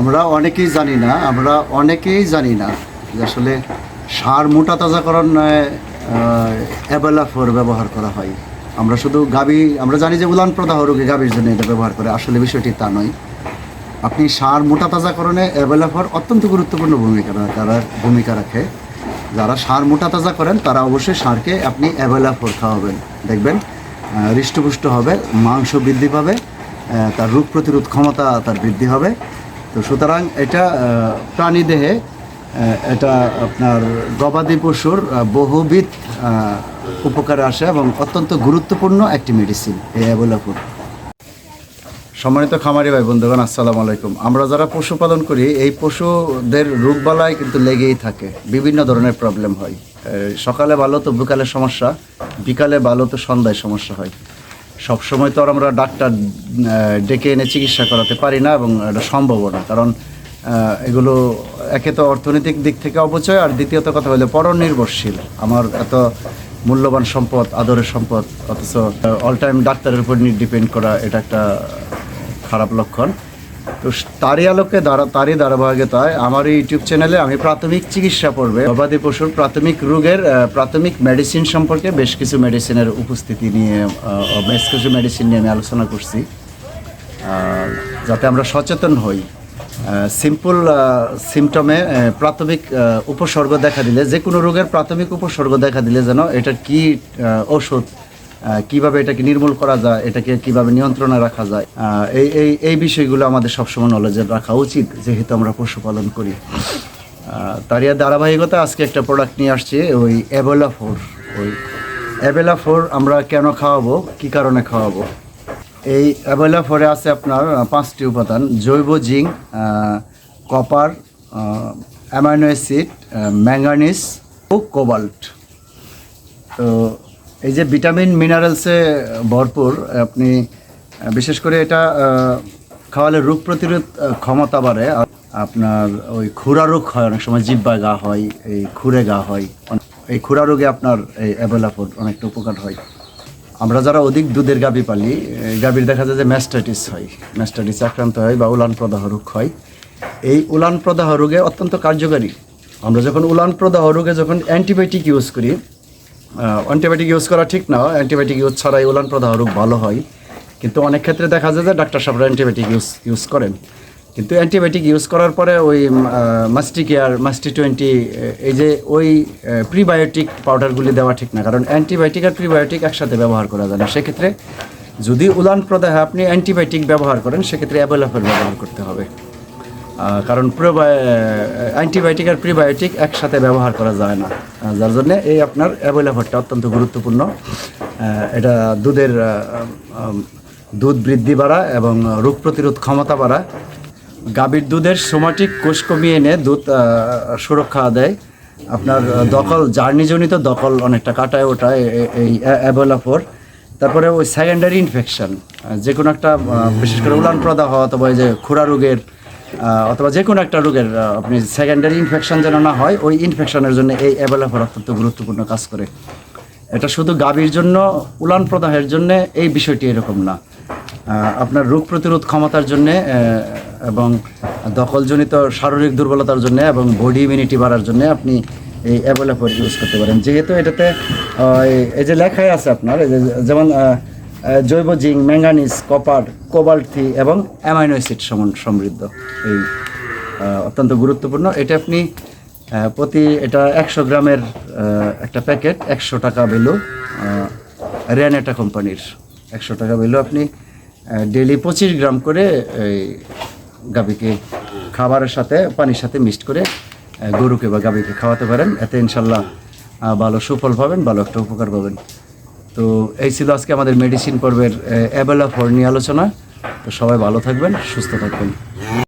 আমরা অনেকেই জানি না, আমরা অনেকেই জানি না যে আসলে সার মোটা তাজাকরণ অ্যাবেলা ব্যবহার করা হয়। আমরা শুধু গাবি, আমরা জানি যে উলান প্রদাহ রোগে গাভীর জন্য এটা ব্যবহার করে, আসলে বিষয়টি তা নয়। আপনি সার মোটা তাজাকরণে অ্যাবেলা ফোর অত্যন্ত গুরুত্বপূর্ণ ভূমিকা তারা, ভূমিকা রাখে। যারা সার মোটা তাজা করেন, তারা অবশ্যই সারকে আপনি অ্যাবেলা ফোর খাওয়াবেন। দেখবেন হৃষ্টপুষ্ট হবে, মাংস বৃদ্ধি পাবে তার রোগ প্রতিরোধ ক্ষমতা তার বৃদ্ধি হবে। তো সুতরাং এটা আহ, প্রাণী দেহে এটা আপনার গবাদি পশুর বহুবিধ উপকারে আসে এবং অত্যন্ত গুরুত্বপূর্ণ একটি মেডিসিন এই অ্যাবোলাফুর সম্মানিত খামারি ভাই বন্ধুগণ আসসালামু আলাইকুম। আমরা যারা পশুপালন করি এই পশুদের রোগবালাই কিন্তু লেগেই থাকে। বিভিন্ন ধরনের প্রবলেম হয়। সকালে ভালো তো বিকালে সমস্যা বিকালে ভালো তো সন্ধ্যায় সমস্যা হয়। সব সময় তো আর আমরা ডাক্তার ডেকে এনে চিকিৎসা করাতে পারি না এবং এটা সম্ভবও না। কারণ এগুলো একে তো অর্থনৈতিক দিক থেকে অপচয় আর দ্বিতীয়ত কথা হলো পরনির্ভরশীল। আমার এত মূল্যবান সম্পদ, আদরের সম্পদ, অথচ অল টাইম ডাক্তারের উপর ডিপেন্ড করা এটা একটা খারাপ লক্ষণ। তো তারই আলোকে দ্বারা তারই ধারাবাহিকতায় আমার এই ইউটিউব চ্যানেলে আমি প্রাথমিক চিকিৎসা পড়বে গবাদি পশুর প্রাথমিক রোগের প্রাথমিক মেডিসিন সম্পর্কে বেশ কিছু মেডিসিনের উপস্থিতি নিয়ে বেশ কিছু মেডিসিন নিয়ে আমি আলোচনা করছি। যাতে আমরা সচেতন হই সিম্পল সিমটমে প্রাথমিক উপসর্গ দেখা দিলে যে কোনো রোগের প্রাথমিক উপসর্গ দেখা দিলে যেন এটা কি ওষুধ কীভাবে এটাকে নির্মূল করা যায়, এটাকে কীভাবে নিয়ন্ত্রণে রাখা যায় এই এই এই বিষয়গুলো আমাদের সবসময় নলেজে রাখা উচিত, যেহেতু আমরা পশুপালন করি। তারই ধারাবাহিকতা আজকে একটা প্রোডাক্ট নিয়ে আসছি, ওই অ্যাবেলা ফোর ওই অ্যাবেলা ফোর আমরা কেন খাওয়াবো, কি কারণে খাওয়াবো? এই অ্যাভেলা ফোরে আছে আপনার পাঁচটি উপাদান, জৈব zinc copper amino acid manganese ও কোবাল্ট। তো এই যে ভিটামিন, মিনারেলসে ভরপুর, আপনি, বিশেষ করে এটা খাওয়ালে রোগ প্রতিরোধ ক্ষমতা বাড়ে। আপনার ওই খুরা রোগ হয়, অনেক সময় জিব্বা গা হয়, এই খুরে গা হয়। এই খুরা রোগে আপনার এই অ্যাভেলা ফুড অনেকটা উপকার হয়। আমরা যারা অধিক দুধের গাবি পালি গাবির দেখা যায় যে ম্যাস্টাইটিস হয়। ম্যাস্টাইটিস আক্রান্ত হয় বা উলান প্রদাহ রোগ হয়। এই উলান প্রদাহ রোগে অত্যন্ত কার্যকারী। আমরা যখন উলান প্রদাহ রোগে যখন অ্যান্টিবায়োটিক ইউজ করি অ্যান্টিবায়োটিক ইউজ করা ঠিক না। অ্যান্টিবায়োটিক ইউজ ছাড়াই উলান প্রদাহ রোগ ভালো হয়। কিন্তু অনেক ক্ষেত্রে দেখা যায় যে ডাক্তার সাহেবরা অ্যান্টিবায়োটিক ইউজ ইউজ করেন। কিন্তু অ্যান্টিবায়োটিক ইউজ করার পরে ওই মাস্টি কেয়ার মাস্টি টোয়েন্টি এই যে ওই প্রিবায়োটিক পাউডারগুলি দেওয়া ঠিক না। কারণ অ্যান্টিবায়োটিক আর প্রিবায়োটিক একসাথে ব্যবহার করা যায় না। সেক্ষেত্রে যদি উলান প্রদাহে আপনি অ্যান্টিবায়োটিক ব্যবহার করেন, সেক্ষেত্রে অ্যাভেলেবল ব্যবহার করতে হবে। কারণ অ্যান্টিবায়োটিক আর প্রিবায়োটিক একসাথে ব্যবহার করা যায় না। যার জন্যে এই আপনার অ্যাভেলেবলটা অত্যন্ত গুরুত্বপূর্ণ। এটা দুধের দুধ বৃদ্ধি বাড়া এবং রোগ প্রতিরোধ ক্ষমতা বাড়া। গাভীর দুধের সোমাটিক কোষ কমিয়ে এনে দুধ সুরক্ষা দেয়। আপনার দখল, জার্নিজনিত দখল অনেকটা কাটায় ওঠায় এই অ্যাভেলাফোর তারপরে ওই সেকেন্ডারি ইনফেকশন যে কোনো একটা বিশেষ করে উলান প্রদাহ অথবা যে খুরা রোগের অথবা যে কোনো একটা রোগের আপনি সেকেন্ডারি ইনফেকশন যেন না হয়, ওই ইনফেকশনের জন্য এই অ্যাভেলাফোর অত্যন্ত গুরুত্বপূর্ণ কাজ করে। এটা শুধু গাভীর জন্য, উলান প্রদাহের জন্য এই বিষয়টি এরকম না। আপনার রোগ প্রতিরোধ ক্ষমতার জন্য এবং দখলজনিত শারীরিক দুর্বলতার জন্য এবং বডি ইমিউনিটি বাড়ার জন্য আপনি এই অ্যাভেলেবল ইউজ করতে পারেন। যেহেতু এটাতে এই- যে লেখাই আছে আপনার যেমন জৈব জিঙ্ক, ম্যাঙ্গানিজ, কপার, কোবাল্টি এবং অ্যামাইনো অ্যাসিড সমান- সমৃদ্ধ। এই অত্যন্ত গুরুত্বপূর্ণ। এটা আপনি প্রতি, এটা একশো গ্রামের একটা প্যাকেট, একশো টাকা ভ্যালু রেনেটা কোম্পানির একশো টাকা ভ্যালু আপনি ডেলি পঁচিশ গ্রাম করে এই গাভীকে খাবারের সাথে, পানির সাথে মিক্সড করে গরুকে বা গাভীকে খাওয়াতে পারেন। এতে ইনশাল্লাহ ভালো সুফল পাবেন, ভালো একটা উপকার পাবেন। তো এই ছিল আজকে আমাদের মেডিসিন পর্বের অ্যাবেলা ফর নিয়ে আলোচনা। তো সবাই ভালো থাকবেন, সুস্থ থাকবেন।